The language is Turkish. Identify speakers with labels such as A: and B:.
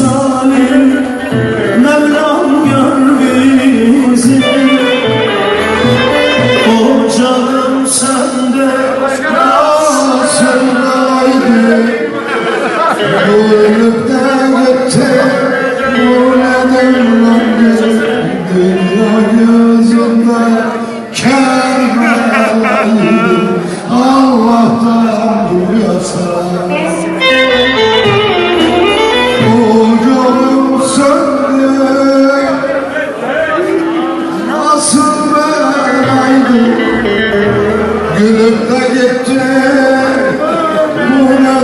A: salim Mevlam gör bizi Ocağım sende
B: Nasıl ah, aydın. etti Bu ne